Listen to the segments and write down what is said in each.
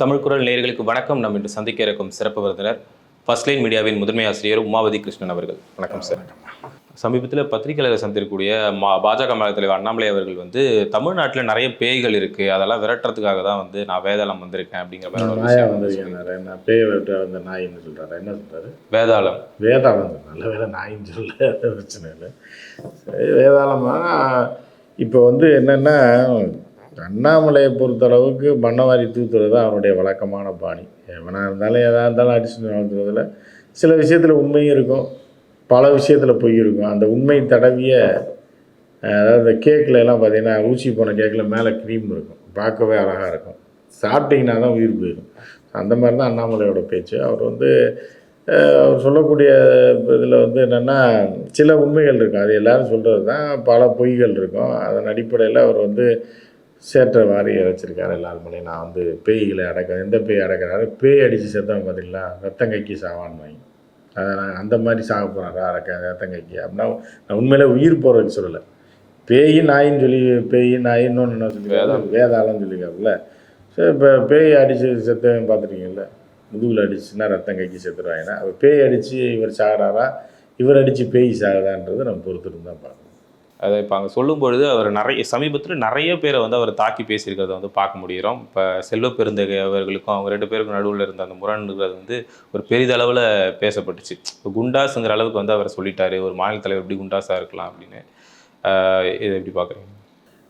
தமிழ் குரல் நேயர்களுக்கு வணக்கம். நம்ம இன்று சந்திக்க இருக்கும் சிறப்பு விருந்தினர் ஃபர்ஸ்ட் லைன் மீடியாவின் முதன்மை ஆசிரியர் உமாவதி கிருஷ்ணன் அவர்கள். வணக்கம் சார் சமீபத்தில் பத்திரிகையாளர் சந்திக்கக்கூடிய மா பாஜக மாநில தலைவர் அண்ணாமலை அவர்கள் வந்து தமிழ்நாட்டில் நிறைய பேய்கள் இருக்கு. அதெல்லாம் விரட்டுறதுக்காக தான் வந்து நான் வேதாளம் வந்திருக்கேன் அப்படிங்கிற மாதிரி என்ன பேய் வந்த நாயின்னு சொல்கிறாரு என்ன சொல்கிறாரு வேதாளம். வேதாளம் நல்ல வேலை நாயின்னு சொல்ல பிரச்சனை இல்லை. சரி வேதாளமா. இப்போ வந்து என்னென்னா அண்ணாமலையை பொறுத்தளவுக்கு பண்ணவாரி தூத்துறது தான் அவனுடைய வழக்கமான பாணி. எவனாக இருந்தாலும் எதாக இருந்தாலும் அடிச்சு நடத்துறதுல சில விஷயத்தில் உண்மையும் இருக்கும். பல விஷயத்தில் பொய் இருக்கும். அந்த உண்மை தடவிய அதாவது கேக்கில் எல்லாம் பார்த்தீங்கன்னா ஊசி போன கேக்கில் மேலே க்ரீம் இருக்கும். பார்க்கவே அழகாக இருக்கும். சாப்பிட்டிங்கன்னா தான் உயிர் போயிடும். அந்த மாதிரி தான் அண்ணாமலையோட பேச்சு. அவர் வந்து அவர் சொல்லக்கூடிய இதில் வந்து என்னென்னா சில உண்மைகள் இருக்கும். அது எல்லாரும் சொல்கிறது தான் பல பொய்கள் இருக்கும். அதன் அடிப்படையில் அவர் வந்து சேற்ற வாரி வச்சுருக்காரு எல்லாருமே நான் வந்து பேய்களை அடக்க எந்த பேய் அடக்கிறாரு? பேய் அடித்து செத்தவன் பார்த்தீங்களா ரத்தம் கைக்கு சாவான்னு வாங்கி அதை நான் அந்த மாதிரி சாக போகிறாரா அடக்க ரத்தம் கைக்கு. அப்படின்னா நான் உண்மையிலே உயிர் போகிறதுக்கு சொல்லலை. பேய் நாயின்னு சொல்லி பேய் நாய் இன்னொன்று என்ன சொல்லி வேதாளம்னு சொல்லியிருக்காப்புல சரி இப்போ பேய் அடித்து செத்தவன் பார்த்துருக்கீங்கல்ல முதுகில் அடிச்சுன்னா ரத்தம் கைக்கு செத்துருவாங்கன்னா அப்போ பேய் அடித்து இவர் சாகிறாரா? இவர் அடித்து பேய் சாகுதான்றது நம்ம பொறுத்துட்டு தான் பார்க்கணும். அதை இப்போ அங்கே சொல்லும் பொழுது அவர் நிறைய சமீபத்தில் நிறைய பேரை வந்து அவர் தாக்கி பேசியிருக்கிறத வந்து பார்க்க முடிகிறோம். இப்போ செல்வ பெருந்தகை அவர்களுக்கும் அவங்க ரெண்டு பேருக்கும் நடுவில் இருந்த அந்த முரண்கிறது வந்து ஒரு பெரிதளவில் பேசப்பட்டுச்சு. இப்போ குண்டாஸுங்கிற அளவுக்கு வந்து அவர் சொல்லிட்டாரு. ஒரு மாநில தலைவர் எப்படி குண்டாஸாக இருக்கலாம் அப்படின்னு. இதை எப்படி பார்க்குறீங்க?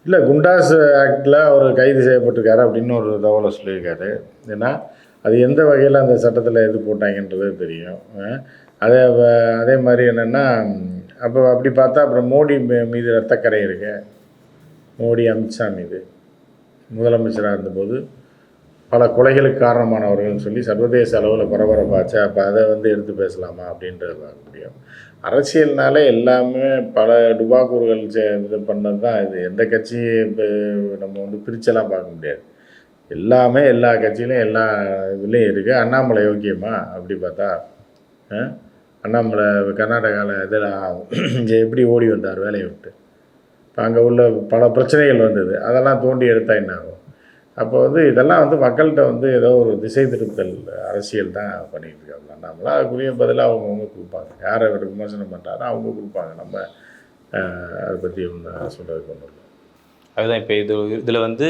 இல்லை குண்டாஸ் ஆக்டில் அவர் கைது செய்யப்பட்டிருக்காரு அப்படின்னு ஒரு தகவலை சொல்லியிருக்காரு. ஏன்னா அது எந்த வகையில் அந்த சட்டத்தில் எது போட்டாங்கன்றது தெரியும். அதே அதே மாதிரி என்னென்னா அப்போ அப்படி பார்த்தா அப்புறம் மோடி மீது ரத்தக்கரை இருக்கு. மோடி அமித்ஷா மீது. முதலமைச்சராக இருந்தபோது பல கொலைகளுக்கு காரணமானவர்கள்னு சொல்லி சர்வதேச அளவில் பரபரப்பாச்சு அப்போ அதை வந்து எடுத்து பேசலாமா அப்படின்றது பார்க்க முடியும். அரசியல்னாலே எல்லாமே பல டுபாக்கூறுகள் இது பண்ணது தான் இது. எந்த கட்சி இப்போ நம்ம வந்து பிரிச்செல்லாம் பார்க்க முடியாது. எல்லாமே எல்லா கட்சியிலும் எல்லா இதுலேயும் இருக்குது அண்ணாமலை யோக்கியமா அப்படி பார்த்தா ஆ? அண்ணாமலை கர்நாடகாவில் இதில் இங்கே எப்படி ஓடி வந்தார் வேலையை விட்டு. இப்போ அங்கே உள்ள பல பிரச்சனைகள் வந்தது. அதெல்லாம் தோண்டி எடுத்தால் என்ன ஆகும்? அப்போ வந்து இதெல்லாம் வந்து மக்கள்கிட்ட வந்து ஏதோ ஒரு திசை திருத்தல் அரசியல் தான் பண்ணிகிட்டு இருக்காங்க. அண்ணாமலை அதுக்குரிய பதிலாக அவங்கவுங்க கொடுப்பாங்க. யார் அவர் விமர்சனம் பண்ணுறாரோ அவங்க கொடுப்பாங்க. நம்ம அதை பற்றி ஒன்று சொல்கிறதுக்கு ஒன்றும் இல்லை அதுதான் இப்போ இது இதில் வந்து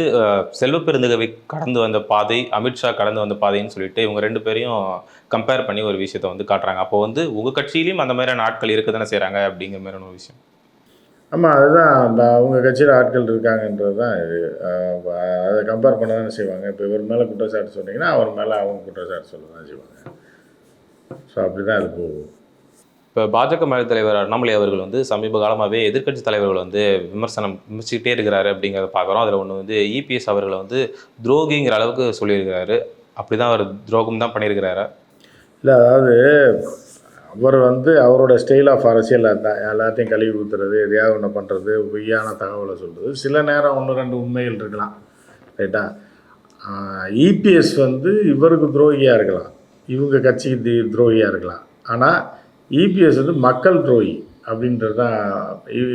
செல்வப்பெருந்தகவை கடந்து வந்த பாதை அமித்ஷா கடந்து வந்த பாதைன்னு சொல்லிட்டு இவங்க ரெண்டு பேரையும் கம்பேர் பண்ணி ஒரு விஷயத்தை வந்து காட்டுறாங்க. அப்போ வந்து உங்கள் கட்சியிலையும் அந்த மாதிரியான ஆட்கள் இருக்க தானே செய்கிறாங்க அப்படிங்கிற மாதிரியான ஒரு விஷயம். ஆமாம் அதுதான். அந்த அவங்க கட்சியில் ஆட்கள் இருக்காங்கன்றது தான் இது அதை கம்பேர் பண்ண தானே செய்வாங்க. இப்போ இவர் மேலே குற்றச்சாட்டு சொன்னீங்கன்னா அவர் மேலே அவங்க குற்றச்சாட்டு சொல்ல தான் செய்வாங்க. ஸோ அப்படி தான் அது போகும். இப்போ பாஜக மாநில தலைவர் அண்ணாமலை அவர்கள் வந்து சமீப காலமாகவே எதிர்க்கட்சி தலைவர்கள் வந்து விமர்சனம் விமர்சிக்கிட்டே இருக்கிறாரு அப்படிங்கிறத பார்க்குறோம் அதில் ஒன்று வந்து இபிஎஸ் அவர்களை வந்து துரோகிங்கிற அளவுக்கு சொல்லியிருக்கிறாரு. அப்படி தான் அவர் துரோகம் தான் பண்ணியிருக்கிறாரு? இல்லை அதாவது அவர் வந்து அவரோட ஸ்டைல் ஆஃப் அரசியல் அதுதான். எல்லாத்தையும் கழுவி ஊற்றுறது எதையாவது ஒன்று பண்ணுறது பொய்யான தகவலை சொல்கிறது சில நேரம் ஒன்று ரெண்டு உண்மைகள் இருக்கலாம். ரைட்டா இபிஎஸ் வந்து இவருக்கு துரோகியாக இருக்கலாம். இவங்க கட்சிக்கு தி துரோகியாக இருக்கலாம். ஆனால் இபிஎஸ் வந்து மக்கள் துரோகி அப்படின்றது தான்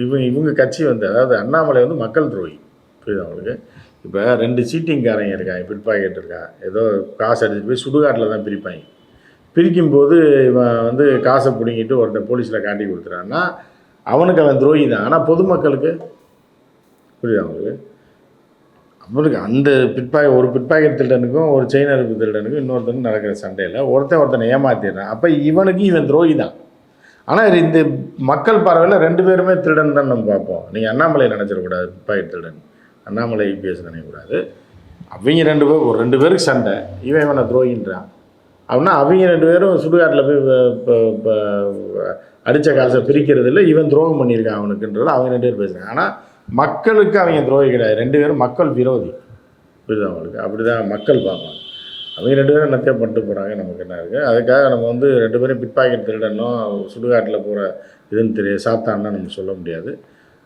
இவங்க இவங்க கட்சி வந்து அதாவது அண்ணாமலை வந்து மக்கள் துரோகி. புரியுது அவங்களுக்கு இப்போ ரெண்டு சீட்டிங்காரங்க இருக்காங்க பிற்பாக்கெட் இருக்கான் ஏதோ காசு அடிச்சுட்டு போய் சுடுகாட்டில் தான் பிரிப்பாங்க. பிரிக்கும்போது இவன் வந்து காசை பிடுங்கிட்டு ஒருத்தன் போலீஸில் காட்டி கொடுத்துறான்னா அவனுக்கு அவன் துரோகி தான். ஆனால் பொதுமக்களுக்கு புரியுது அவங்களுக்கு அவனுக்கு அந்த பிட்பாய் ஒரு பிட்பாக்கெட் திருடனுக்கும் ஒரு செயின் அறுப்பு திருடனுக்கும் இன்னொருத்தனுக்கும் நடக்கிற சண்டையில் ஒருத்தன் ஒருத்தனை ஏமாத்திடுறான். அப்போ இவனுக்கு இவன் துரோகி தான். ஆனால் இந்த மக்கள் பார்வையில் ரெண்டு பேருமே திருடன் தான் நம்ம பார்ப்போம். நீங்கள் அண்ணாமலை நினச்சிடக்கூடாது பிட்பாக்கெட் திருடன். அண்ணாமலை ஐபிஎஸ் நினைக்கக்கூடாது. அவங்க ரெண்டு பேரும் ஒரு ரெண்டு பேருக்கு சண்டை. இவன் இவனை துரோகின்றான். அப்படின்னா அவங்க ரெண்டு பேரும் சுடுகாட்டில் போய் அடித்த காசை பிரிக்கிறது இல்லை இவன் துரோகம் பண்ணியிருக்கான் அவனுக்குன்றது அவங்க ரெண்டு பேரும் பேசுகிறாங்க ஆனால் மக்களுக்கு அவங்க துரோகி கிடையாது. ரெண்டு பேரும் மக்கள் விரோதி. புரியுது அவங்களுக்கு அப்படி தான் மக்கள் பார்ப்பாங்க. அவங்க ரெண்டு பேரும் என்னத்தையும் பண்ணிட்டு போகிறாங்க நமக்கு என்ன இருக்குது அதுக்காக நம்ம வந்து ரெண்டு பேரும் பிட் பாக்கெட் திருடணும் சுடுகாட்டில் போகிற இதுன்னு தெரியாது சாத்தான்னா நம்ம சொல்ல முடியாது.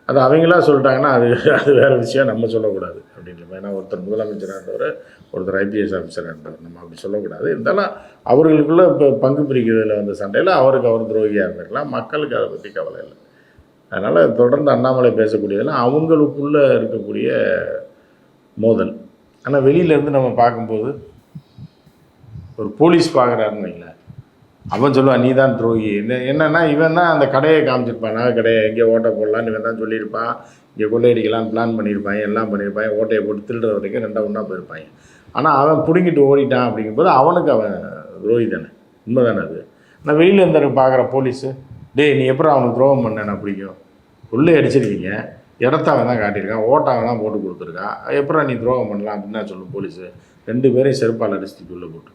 அது அவங்களா சொல்லிட்டாங்கன்னா அது அது வேறு விஷயம் நம்ம சொல்லக்கூடாது அப்படின்னு ஏன்னா ஒருத்தர் முதலமைச்சராக இருந்தவர் ஒருத்தர் ஐபிஎஸ் ஆஃபீஸராக இருந்தவர் நம்ம அப்படி சொல்லக்கூடாது. இருந்தாலும் அவர்களுக்குள்ளே இப்போ பங்கு பிரிக்கிறதுல வந்த சண்டையில் அவருக்கு அவர் துரோகியாக இருந்திருக்கலாம் மக்களுக்கு அதை பற்றி கவலை இல்லை. அதனால் தொடர்ந்து அண்ணாமலை பேசக்கூடியதெல்லாம் அவங்களுக்குள்ளே இருக்கக்கூடிய மோதல். ஆனால் வெளியிலேருந்து நம்ம பார்க்கும்போது ஒரு போலீஸ் பார்க்குறாருன்னு வைங்களேன். அவன் சொல்லுவான் நீ தான் துரோகி. என்ன என்னென்னா இவன் தான் அந்த கடையை காமிச்சிருப்பான். நகை கடையை எங்கே ஓட்டை போடலான்னு இவன் தான் சொல்லியிருப்பான். இங்கே கொள்ளையடிக்கலாம்னு பிளான் பண்ணியிருப்பான் எல்லாம் பண்ணியிருப்பான். ஓட்டையை போட்டு திருடுற வரைக்கும் ரெண்டா ஒன்றா போயிருப்பாங்க ஆனால் அவன் பிடுங்கிட்டு ஓடிட்டான் அப்படிங்கும்போது அவனுக்கு அவன் துரோகி தானே. உண்மை தானே அது? நான் வெளியில் இருந்து பார்க்குற போலீஸு. டேய் நீ எப்படி அவனுக்கு துரோகம் பண்ணேன் பிடிக்கும்? உள்ளே அடிச்சிருக்கீங்க. இடத்த அவன் தான் காட்டியிருக்கான். ஓட்டை அவன் தான் போட்டு கொடுத்துருக்கான். எப்படா நீ துரோகம் பண்ணலாம்? அப்படின்னு நான் சொல்லும் போலீஸு. ரெண்டு பேரையும் செருப்பால் அடிச்சுட்டு உள்ளே போட்டு.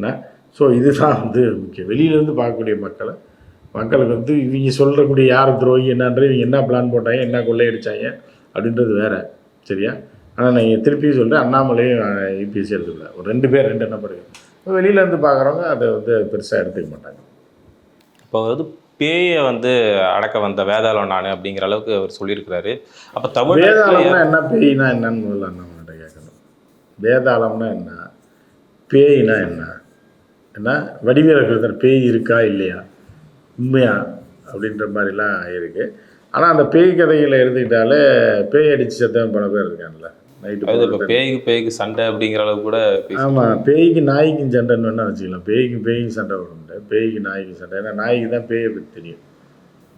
என்ன ஸோ இதுதான் வந்து முக்கியம். வெளியிலேருந்து பார்க்கக்கூடிய மக்களை மக்களுக்கு வந்து இவங்க சொல்கிறக்கூடிய யார் துரோகி என்னன்றது இவங்க என்ன பிளான் போட்டாங்க என்ன கொள்ளையடிச்சாங்க அப்படின்றது வேற சரியா? ஆனால் நான் திருப்பி சொல்கிறேன் அண்ணாமலையும் யூபிஎஸ்சி எடுத்துக்கல. ஒரு ரெண்டு பேர் ரெண்டு நம்பர்கள் வெளியிலேருந்து பார்க்குறவங்க அதை வந்து பெருசாக எடுத்துக்க மாட்டாங்க. இப்போ வந்து பேயை வந்து அடக்க வந்த வேதாளம் நான் அப்படிங்கிற அளவுக்கு அவர் சொல்லியிருக்கிறாரு. அப்போ தமிழ் வேதாளம்னா என்ன பேய்னா என்னன்னு முதல்ல அண்ணாமலை கேட்கணும். வேதாளம்னா என்ன பேய்னா என்ன? என்ன வடிவேலர்கள் பேய் இருக்கா இல்லையா? உண்மையா? அப்படின்ற மாதிரிலாம் இருக்கு. ஆனால் அந்த பேய் கதைகளை எழுதிட்டாலே பேய் அடிச்சு செத்தவன் பல பேர் இப்போ நைட்டு பேய்க்கு பேய்க்கு சண்டை அப்படிங்கிற அளவுக்கு கூட ஆமாம் பேய்க்கு நாய்க்கும் சண்டைன்னு வேணா வச்சுக்கலாம். பேய்க்கு பேய்க்கு சண்டை வர முடியாது. பேய்க்கு நாய்க்கு சண்டை. ஏன்னா நாய்க்கு தான் பேயை பற்றி தெரியும்.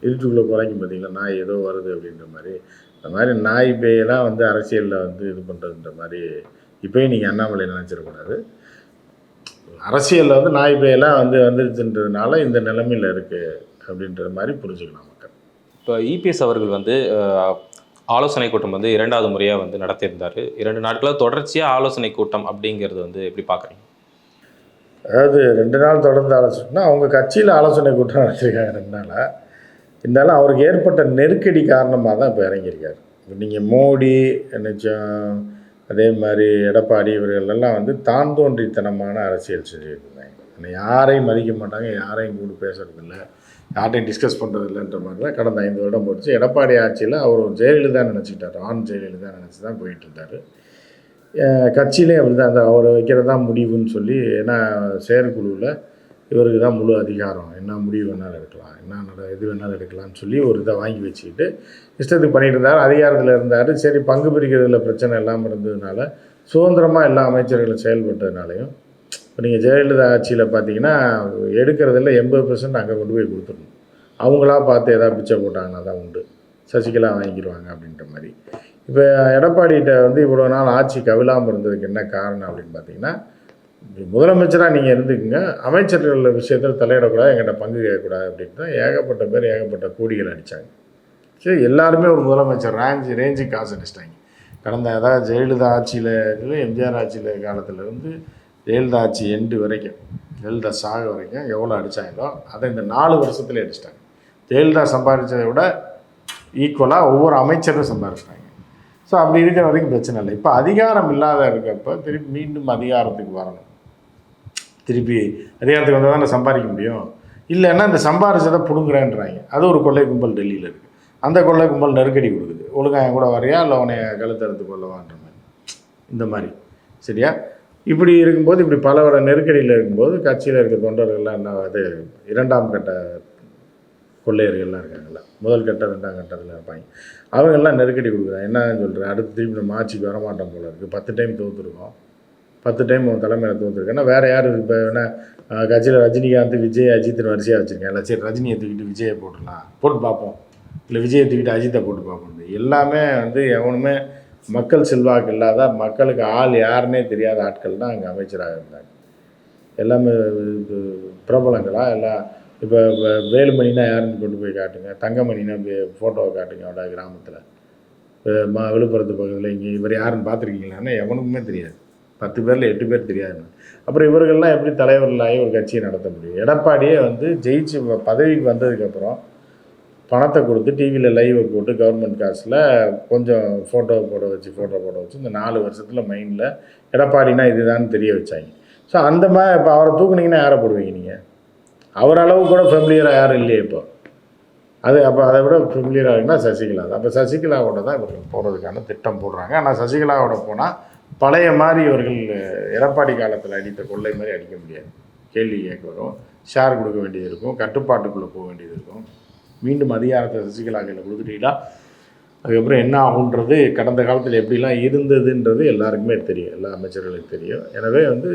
இருட்டுக்குள்ளே குறைக்கும் பார்த்தீங்களா நாய் ஏதோ வருது அப்படின்ற மாதிரி. அந்த மாதிரி நாய் பேயெல்லாம் வந்து அரசியலில் வந்து இது பண்ணுறதுன்ற மாதிரி இப்போயும் நீங்கள் அண்ணாமலை நினச்சிடக்கூடாது. அரசியலில் வந்து நாய் பேயெல்லாம் வந்து வந்துருச்சுன்றதுனால இந்த நிலைமையில் இருக்குது அப்படின்ற மாதிரி புரிஞ்சுக்கலாம் மக்கள். இப்போ இபிஎஸ் அவர்கள் வந்து ஆலோசனை கூட்டம் வந்து இரண்டாவது முறையாக வந்து நடத்தியிருந்தார். இரண்டு நாட்களாக தொடர்ச்சியாக ஆலோசனை கூட்டம் அப்படிங்கிறது வந்து எப்படி பார்க்குறீங்க? அதாவது ரெண்டு நாள் தொடர்ந்து ஆலோசனைனா அவங்க கட்சியில் ஆலோசனை கூட்டம் நடத்திருக்காங்க ரெண்டு நாளாக இருந்தாலும் அவருக்கு ஏற்பட்ட நெருக்கடி காரணமாக தான் இப்போ இறங்கியிருக்காரு. இப்போ நீங்கள் மோடி நிச்சயம் அதே மாதிரி எடப்பாடி இவர்களெல்லாம் வந்து தான் தோன்றித்தனமான அரசியல் செஞ்சுட்டு இருந்தாங்க ஆனால் யாரையும் மதிக்க மாட்டாங்க யாரையும் கூட பேசுறதில்ல யார்ட்டையும் டிஸ்கஸ் பண்ணுறதில்லன்ற மாதிரிலாம் மாதிரி தான் கடந்த ஐந்து வருடம் போச்சு எடப்பாடி ஆட்சியில் அவர் ஜெயலலிதா நினச்சிக்கிட்டார் ஆண் ஜெயலலிதா நினச்சி தான் போயிட்டு இருந்தார் கட்சியிலே அப்படி தான் அந்த அவரை வைக்கிறது தான் முடிவுன்னு சொல்லி ஏன்னா செயற்குழுவில் இவருக்கு தான் முழு அதிகாரம். என்ன முடிவு வேணாலும் எடுக்கலாம். என்ன நட எது வேணாலும் எடுக்கலாம்னு சொல்லி ஒரு இதை வாங்கி வச்சுக்கிட்டு இஷ்டத்துக்கு பண்ணிட்டு இருந்தார். அதிகாரத்தில் இருந்தார். சரி பங்கு பிரிக்கிறதுல பிரச்சனை இல்லாமல் இருந்ததுனால சுதந்திரமாக எல்லா அமைச்சர்களும் செயல்பட்டதுனாலையும் இப்போ நீங்கள் ஜெயலலிதா ஆட்சியில் பார்த்தீங்கன்னா எடுக்கிறதில் எண்பது பர்சன்ட் அங்கே கொண்டு போய் கொடுத்துடணும். அவங்களா பார்த்து எதாவது பிச்சை போட்டாங்கன்னா தான் உண்டு. சசிகலா வாங்கிடுவாங்க அப்படின்ற மாதிரி. இப்போ எடப்பாடிகிட்ட வந்து இவ்வளோ நாள் ஆட்சி கவிழாமல் இருந்ததுக்கு என்ன காரணம் அப்படின்னு பார்த்தீங்கன்னா முதலமைச்சராக நீங்கள் இருந்துக்குங்க அமைச்சர்கள் விஷயத்தில் தலையிடக்கூடாது எங்கிட்ட பங்கு கேட்கக்கூடாது அப்படின்னு தான் ஏகப்பட்ட பேர் ஏகப்பட்ட கோடிகள் அடித்தாங்க சரி எல்லாருமே ஒரு முதலமைச்சர் ரேஞ்ச் ரேஞ்சு காசு அடிச்சிட்டாங்க. கடந்த அதாவது ஜெயலலிதா ஆட்சியில் எம்ஜிஆர் ஆட்சியில் காலத்துலேருந்து ஜெயலலிதா ஆட்சி எண்டு வரைக்கும் ஜெயலலிதா சாக வரைக்கும் எவ்வளோ அடித்தாங்களோ அதை இந்த நாலு வருஷத்துல அடிச்சிட்டாங்க. ஜெயலலிதா சம்பாதிச்சதை விட ஈக்குவலாக ஒவ்வொரு அமைச்சரும் சம்பாதிச்சிட்டாங்க. ஸோ அப்படி இருக்கிற வரைக்கும் பிரச்சனை இல்லை. இப்போ அதிகாரம் இல்லாத இருக்கப்போ திருப்பி மீண்டும் அதிகாரத்துக்கு வரணும். திருப்பி அதிகாரத்துக்கு வந்தால் தானே சம்பாதிக்க முடியும். இல்லைன்னா இந்த சம்பாரிச்சதை பிடுங்குறேன்றாங்க. அது ஒரு கொள்ளை கும்பல் டெல்லியில் இருக்குது அந்த கொள்ளை கும்பல் நெருக்கடி கொடுக்குது. ஒழுங்கா என் கூட வரையா இல்லை உன்னை கழுத்தறுத்து கொள்ளவான்ற மாதிரி. இந்த மாதிரி. சரியா? இப்படி இருக்கும்போது இப்படி பலவர நெருக்கடியில் இருக்கும்போது கட்சியில் இருக்க தொண்டர்கள்லாம் என்ன அது இரண்டாம் கட்ட கொள்ளையர்கள்லாம் இருக்காங்கல்ல. முதல் கட்ட ரெண்டாம் கட்டத்தில் இருப்பாங்க. அவங்கெல்லாம் நெருக்கடி கொடுக்குறாங்க. என்னன்னு சொல்கிறேன் அடுத்து திருப்பி நம்ம ஆட்சிக்கு வரமாட்டோம் போல இருக்குது பத்து டைம் தோற்றுருக்கோம் பத்து டைம் உன் தலைமையில் தோற்றுருக்கேன் ஏன்னா வேறு யார் இப்போ வேணா கட்சியில் ரஜினிகாந்த் விஜய் அஜித்னு வரிசையாக வச்சுருக்கேன் இல்லை சரி ரஜினியை தூக்கிட்டு விஜயை போட்டுடலாம். போட்டு பார்ப்போம். இல்லை விஜயை தூக்கிட்டு அஜித்தை போட்டு பார்ப்போம். எல்லாமே வந்து எவனுமே மக்கள் செல்வாக்கு இல்லாத மக்களுக்கு ஆள் யாருன்னே தெரியாத ஆட்கள் தான் அங்கே அமைச்சராக இருந்தாங்க. எல்லாமே இது பிரபலங்களா? எல்லாம் இப்போ வேலுமணினா யாருன்னு கொண்டு போய் காட்டுங்க. தங்கமணினா ஃபோட்டோவை காட்டுங்க அவட கிராமத்தில். மா விழுப்புரத்து பக்கத்தில் இங்கே இவர் யாருன்னு பார்த்துருக்கீங்களான்னு எவனுக்குமே தெரியாது. பத்து பேரில் எட்டு பேர் தெரியாது. அப்புறம் இவர்கள்லாம் எப்படி தலைவர்களாகி ஒரு கட்சியை நடத்த முடியும்? எடப்பாடியே வந்து ஜெயிச்சு பதவிக்கு வந்ததுக்கப்புறம் பணத்தை கொடுத்து டிவியில் லைவை போட்டு கவர்மெண்ட் காசில் கொஞ்சம் ஃபோட்டோ போட வச்சு ஃபோட்டோ போட வச்சு இந்த நாலு வருஷத்தில் மைண்டில் எடப்பாடினா இதுதான் தெரிய வச்சாங்க. ஸோ அந்த மாதிரி இப்போ அவரை தூக்குனீங்கன்னா யாரை போடுவீங்க நீங்கள் அவர் அளவு கூட ஃபெமிலியராக யாரும் இல்லையே இப்போ. அது அப்போ அதை விட ஃபெமிலியராக இருக்குன்னா சசிகலா தான். அப்போ சசிகலாவோட தான் இவர்கள் போகிறதுக்கான திட்டம் போடுறாங்க. ஆனால் சசிகலாவோட போனால் பழைய மாதிரி இவர்கள் எடப்பாடி காலத்தில் அடித்த கொள்ளை மாதிரி அடிக்க முடியாது. கேள்வி கேட்க வரும். ஷேர் கொடுக்க வேண்டியது இருக்கும். கட்டுப்பாட்டுக்குள்ளே போக வேண்டியது இருக்கும். மீண்டும் அதிகாரத்தை சசிகலா கையில் கொடுத்துட்டீங்கன்னா அதுக்கப்புறம் என்ன ஆகுன்றது கடந்த காலத்தில் எப்படிலாம் இருந்ததுன்றது எல்லாருக்குமே தெரியும். எல்லா அமைச்சர்களுக்கும் தெரியும். எனவே வந்து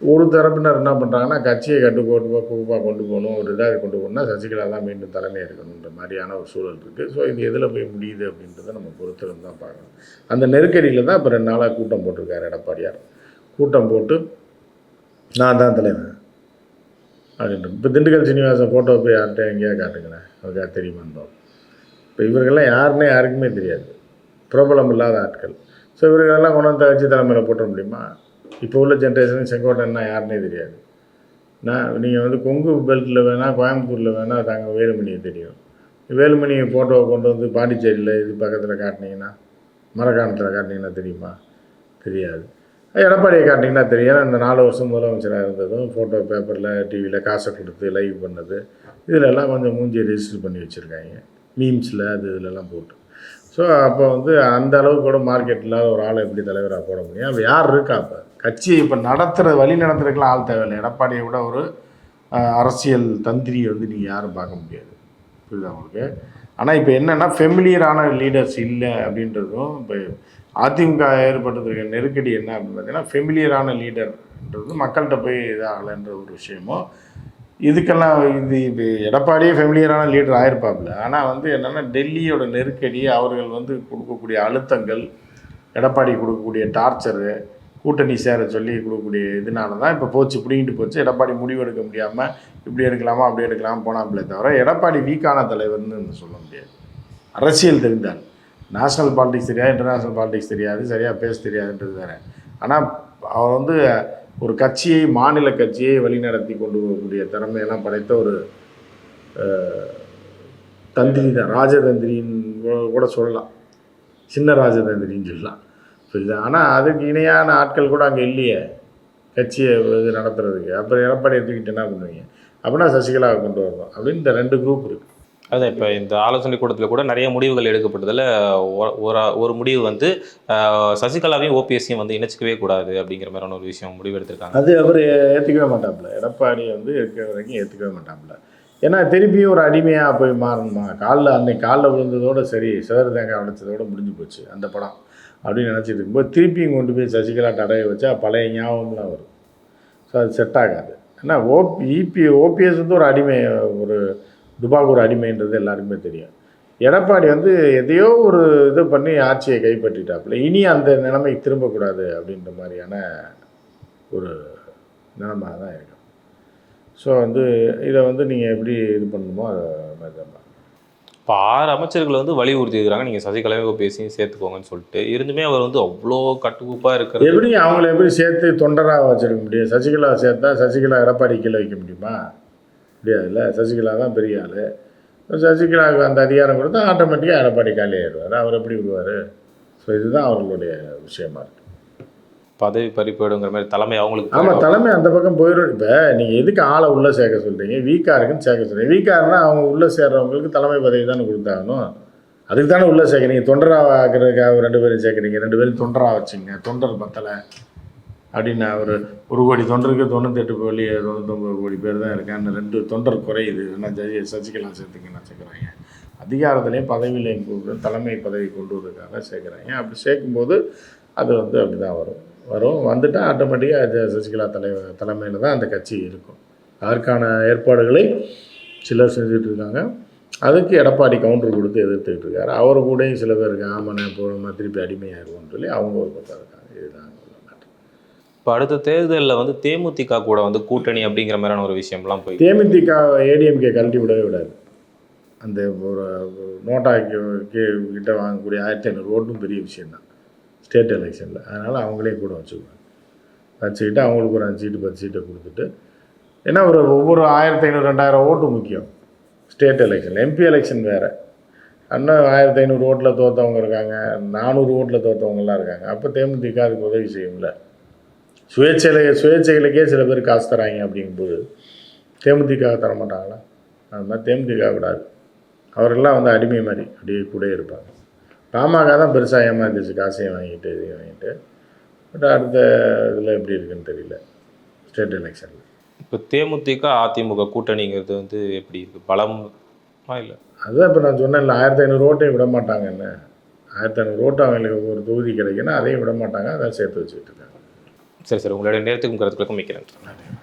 ஒரு தரப்பினர் என்ன பண்ணுறாங்கன்னா கட்சியை கட்டுக்கோட்டு கூப்பாக கொண்டு போகணும் ஒரு இதாக கொண்டு போகணும்னா சசிகலா தான் மீண்டும் தலைமை இருக்கணுன்ற மாதிரியான ஒரு சூழல் இருக்குது ஸோ இது எதில் போய் முடியுது அப்படின்றத நம்ம பொறுத்திருந்து தான் பார்க்கணும். அந்த நெருக்கடியில் தான் இப்போ ரெண்டு நாளாக கூட்டம் போட்டிருக்காரு எடப்பாடியார். கூட்டம் போட்டு நான் தான் தலைவன் அப்படின்ட்டு இப்போ திண்டுக்கல் சீனிவாசன் ஃபோட்டோ போய் யார்கிட்ட எங்கேயா காட்டுங்களேன்? அவருக்கா தெரியுமான்னு இப்போ இவர்கள்லாம் யாருன்னே யாருக்குமே தெரியாது. பிரபலம் இல்லாத ஆட்கள். ஸோ இவர்களெல்லாம் கொண்டு வந்து தலைமையில் போட்ட முடியுமா? இப்போ உள்ள ஜென்ரேஷனுக்கு செங்கோட்டைன்னா யாருன்னே தெரியாது. நான் நீங்கள் வந்து கொங்கு பெல்ட்டில் வேணால் கோயம்புத்தூரில் வேணால் தாங்க வேலுமணியை தெரியும். வேலுமணி ஃபோட்டோவை கொண்டு வந்து பாண்டிச்சேரியில் இது பக்கத்தில் காட்டினீங்கன்னா மரக்காணத்தில் காட்டினீங்கன்னா தெரியுமா? தெரியாது. எடப்பாடியை காட்டினீங்கன்னா தெரியும் ஏன்னா இந்த நாலு வருஷம் முதலமைச்சராக இருந்ததும் ஃபோட்டோ பேப்பரில் டிவியில் காசை கொடுத்து லைவ் பண்ணது. இதிலெல்லாம் கொஞ்சம் மூஞ்சி ரெஜிஸ்டர் பண்ணி வச்சுருக்காங்க. மீம்ஸில் அது இதிலெல்லாம் போட்டு. ஸோ அப்போ வந்து அந்த அளவுக்கு கூட மார்க்கெட் இல்லாத ஒரு ஆளை எப்படி தலைவராக போட முடியும்? அப்போ யார் இருக்கா அப்போ? கட்சியை இப்போ நடத்துகிற வழி நடத்துறதுக்கெல்லாம் ஆள் தேவையில்லை. எடப்பாடியை விட ஒரு அரசியல் தந்திரியை வந்து நீங்கள் யாரும் பார்க்க முடியாது. புரியுதா உங்களுக்கு? ஆனால் இப்போ என்னென்னா ஃபெமிலியரான லீடர்ஸ் இல்லை அப்படின்றதும் இப்போ அதிமுக ஏற்பட்டதுக்கு நெருக்கடி என்ன அப்படின்னு பார்த்தீங்கன்னா ஃபெமிலியரான லீடர்ன்றது மக்கள்கிட்ட போய் இதாகலைன்ற ஒரு விஷயமும் இதுக்கெல்லாம் இது இது எடப்பாடியே ஃபெமிலியரான லீடர் ஆயிருப்பாப்புல. ஆனால் வந்து என்னென்னா டெல்லியோட நெருக்கடி அவர்கள் வந்து கொடுக்கக்கூடிய அழுத்தங்கள் எடப்பாடி கொடுக்கக்கூடிய டார்ச்சரு கூட்டணி சேர சொல்லி கொடுக்கக்கூடிய இதனால தான் இப்போ போச்சு பிடிங்கிட்டு போச்சு. எடப்பாடி முடிவு எடுக்க முடியாமல் இப்படி எடுக்கலாமா அப்படி எடுக்கலாமா போனாப்பிலே தவிர எடப்பாடி வீக்கான தலைவர்னு சொல்ல முடியாது. அரசியல் தெரிந்தார் நேஷ்னல் பாலிடிக்ஸ் தெரியாது இன்டர்நேஷ்னல் பாலிடிக்ஸ் தெரியாது சரியாக பேச தெரியாதுன்றது வேறு. ஆனால் அவர் வந்து ஒரு கட்சியை மாநில கட்சியை வழிநடத்தி கொண்டு போகக்கூடிய திறமையெல்லாம் படைத்த ஒரு தந்திரி தான். ராஜதந்திரின்னு கூட சொல்லலாம். சின்ன ராஜதந்திரின்னு சொல்லலாம். புரியுதா? ஆனால் அதுக்கு இணையான ஆட்கள் கூட அங்கே இல்லையே. கட்சியை இது நடத்துறதுக்கு. அப்புறம் எடப்பாடி எடுத்துக்கிட்டு என்ன பண்ணுவீங்க? அப்படின்னா சசிகலாவை கொண்டு வரணும். அப்படின்னு இந்த ரெண்டு குரூப் இருக்குது அதான் இப்போ இந்த ஆலோசனை கூட்டத்தில் கூட நிறைய முடிவுகள் எடுக்கப்பட்டதில் ஒரு ஒரு முடிவு வந்து சசிகலாவையும் ஓபிஎஸ்சியும் வந்து இணைச்சிக்கவே கூடாது அப்படிங்கிற மாதிரியான ஒரு விஷயம் முடிவு எடுத்திருக்காங்க. அது அவர் ஏற்றுக்கவே மாட்டாப்புல. எடப்பாடி வந்து இருக்கிற வரைக்கும் ஏற்றுக்கவே மாட்டாப்புல. ஏன்னா திருப்பியும் ஒரு அடிமையாக போய் மாறணுமா? காலில் அன்னைக்கு காலில் விழுந்ததோட சரி சிதறு தேங்காய் உடைச்சதோட முடிஞ்சு போச்சு அந்த படம். அப்படின்னு நினச்சிட்டு இருக்கும்போது திருப்பியும் கொண்டு போய் சசிகலா தடவை வச்சா பழைய ஞாபகம்லாம் வரும். ஸோ அது செட் ஆகாது. ஏன்னா ஓப் இபி ஓபிஎஸ் வந்து ஒரு அடிமை ஒரு துபாக் ஒரு அடிமைன்றது எல்லாருக்குமே தெரியும். எடப்பாடி வந்து எதையோ ஒரு இது பண்ணி ஆட்சியை கைப்பற்றிட்டாப்புல. இனி அந்த நிலைமை திரும்பக்கூடாது அப்படின்ற மாதிரியான ஒரு நிலைமை தான் இருக்கும். ஸோ வந்து இதை வந்து நீங்கள் எப்படி இது பண்ணணுமோ அதை மாதிரி இப்போ ஆறு அமைச்சர்கள் வந்து வலியுறுத்தி இருக்கிறாங்க நீங்கள் சசிகலாவை பேசியும் சேர்த்துக்கோங்கன்னு சொல்லிட்டு. இருந்துமே அவர் வந்து அவ்வளோ கட்டுக்கோப்பாக இருக்கிறது. எப்படி அவங்கள எப்படி சேர்த்து தொண்டராக வச்சிருக்க முடியும்? சசிகலா சேர்த்தா சசிகலா எடப்பாடி கீழே வைக்க முடியுமா? முடியாதுல்ல. சசிகலா தான் பெரிய ஆள். சசிகலாவுக்கு அந்த அதிகாரம் கொடுத்தா ஆட்டோமேட்டிக்காக எடப்பாடி காலி ஆயிடுவார் அவர் எப்படி விடுவார்? ஸோ இதுதான் அவர்களுடைய விஷயமா இருக்குது பதவி பறிப்போடுங்கிற மாதிரி தலைமை அவங்களுக்கு ஆமாம் தலைமை அந்த பக்கம் போயிடும். இப்போ நீங்கள் எதுக்கு ஆளை உள்ளே சேர்க்க சொல்கிறீங்க வீக்காக இருக்குன்னு சேர்க்க சொல்கிறீங்க வீக்காக இருந்தால் அவங்க உள்ளே சேர்றவங்களுக்கு தலைமை பதவி தானே கொடுத்தாகணும். அதுக்கு தானே உள்ளே சேர்க்குறீங்க தொண்டராக ஆக்கிறதுக்காக ரெண்டு பேரும் சேர்க்குறீங்க. ரெண்டு பேரும் தொண்டராக வச்சுங்க. தொண்டர் பத்தலை. அப்படின்னு அவர் ஒரு கோடி தொண்டருக்கு தொண்ணூத்தெட்டு கோடி தொண்ணூத்தொம்பது கோடி பேர் தான் இருக்காங்க ரெண்டு தொண்டர் குறையுது. என்ன ஜெய சசிகலா சேர்த்துக்கன்னு சேர்க்குறாங்க அதிகாரத்திலையும் பதவியிலையும் தலைமை பதவி கொண்டு வரதுக்காக சேர்க்குறாங்க. அப்படி சேர்க்கும்போது அது வந்து அப்படி தான் வரும். வரும். வந்துட்டால் ஆட்டோமேட்டிக்காக சசிகலா தலைவர் தலைமையில் தான் அந்த கட்சி இருக்கும். அதற்கான ஏற்பாடுகளை சிலர் செஞ்சுட்டு இருக்காங்க அதுக்கு எடப்பாடி கவுண்டர் கொடுத்து எதிர்த்துக்கிட்டு இருக்காரு அவர் கூடயும் சில பேர் இருக்காங்க. ஆமாண்ணே போகிறோமா திருப்பி அடிமையாயிருவோம்னு சொல்லி அவங்க ஒரு பக்கம் இருக்காங்க. இதுதான். இப்போ அடுத்த தேர்தலில் வந்து தேமுதிக கூட வந்து கூட்டணி அப்படிங்கிற மாதிரியான ஒரு விஷயம்லாம் போய் தேமுதிக ஏடிஎம்கே கழட்டி விடவே விடாது. அந்த ஒரு நோட்டா கிட்ட வாங்கக்கூடிய ஆயிரத்தி ஐநூறு ஓட்டும் பெரிய விஷயம்தான். ஸ்டேட் எலெக்ஷனில். அதனால் அவங்களே கூட வச்சுக்குவாங்க. வச்சுக்கிட்டு அவங்களுக்கு ஒரு அஞ்சு சீட்டு பத்து சீட்டை கொடுத்துட்டு ஏன்னா ஒரு ஒவ்வொரு ஆயிரத்தி ஐநூறு ரெண்டாயிரம் ஓட்டு முக்கியம். ஸ்டேட் எலெக்ஷன் எம்பி எலெக்ஷன் வேறு. இன்னும் ஆயிரத்தி ஐநூறு ஓட்டில் தோற்றவங்க இருக்காங்க நானூறு ஓட்டில் தோற்றவங்கலாம் இருக்காங்க. அப்போ தேமுதிக அதுக்கு உதவி செய்யும்ல. சுயேட்சையில சுயேட்சைகளுக்கே சில பேர் காசு தராங்க அப்படிங்கும்போது தேமுதிக தர மாட்டாங்களா அது மாதிரி தேமுதிக விடாது. அவரெல்லாம் வந்து அடிமை மாதிரி அப்படியே கூட இருப்பாங்க. பாமக தான் பெருசாக ஏமாந்துச்சு காசையும் வாங்கிட்டு இதையும் வாங்கிட்டு. பட் அடுத்த இதில் எப்படி இருக்குன்னு தெரியல. ஸ்டேட் எலெக்ஷனில் இப்போ தேமுதிக அதிமுக கூட்டணிங்கிறது வந்து எப்படி இருக்கு? பலமா இல்லை? அதுதான் இப்போ நான் சொன்னேன்ல ஆயிரத்தி ஐநூறு ஓட்டையும் விட மாட்டாங்க என்ன? ஆயிரத்தி ஐநூறு ஓட்டு அவங்களுக்கு ஒரு தொகுதி கிடைக்குன்னா அதையும் விட மாட்டாங்க அதான் சேர்த்து வச்சுக்கிட்டு இருக்காங்க. சரி சார். உங்களுடைய நேரத்துக்கும் கருத்துக்களுக்கும் மிக்க நன்றி. நன்றி.